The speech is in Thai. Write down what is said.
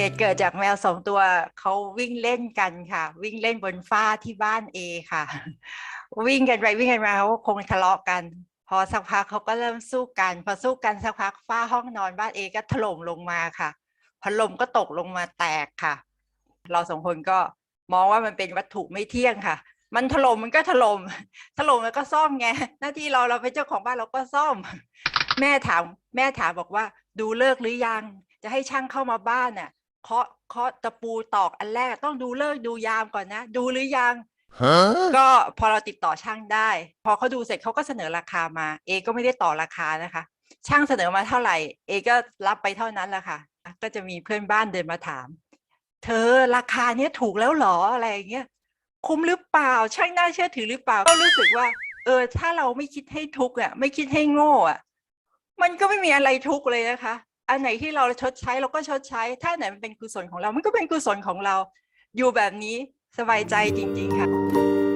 เหตุเกิดจากแมวสองตัวเขาวิ่งเล่นกันค่ะ วิ่งเล่นบนฟ้าที่บ้านเอค่ะ วิ่งกันไปวิ่งกันมาเขาคงทะเลาะกัน พอสักพักเขาก็เริ่มสู้กัน พอสู้กันสักพักฝ้าห้องนอนบ้านเอก็ถล่มลงมาค่ะพัดลมก็ตกลงมาแตกค่ะ เราสองคนก็มองว่ามันเป็นวัตถุไม่เที่ยงค่ะ มันถล่มมันก็ถล่มถล่มแล้วก็ซ่อมไง หน้าที่เราเราเป็นเจ้าของบ้านเราก็ซ่อม แม่ถามแม่ถามบอกว่า ดูเลิกหรือยัง จะให้ช่างเข้ามาบ้านน่ะ เคาะเคาะตะปูตอกอันแรกต้องดูเลิกษ์ดูยามก่อนนะ ดูหรือยัง Huh? ก็พอเราติดต่อช่างได้ พอเขาดูเสร็จเขาก็เสนอราคามา เอก็ไม่ได้ต่อราคานะคะ ช่างเสนอมาเท่าไหร่ เอก็รับไปเท่านั้นแหละค่ะ ก็จะมีเพื่อนบ้านเดินมาถาม เธอราคาเนี้ยถูกแล้วเหรออะไรอย่างเงี้ยคุ้มหรือเปล่าช่างน่าเชื่อถือหรือเปล่า ก็รู้สึกว่า เออ ถ้าเราไม่คิดให้ทุกข์อะ ไม่คิดให้โง่อะ มันก็ไม่มีอะไรทุกข์เลยนะคะ อันไหนที่เราชดใช้เราก็ชดใช้ ถ้าไหนมันเป็นกุศลของเรา มันก็เป็นกุศลของเรา อยู่แบบนี้สบายใจจริง ๆ ค่ะ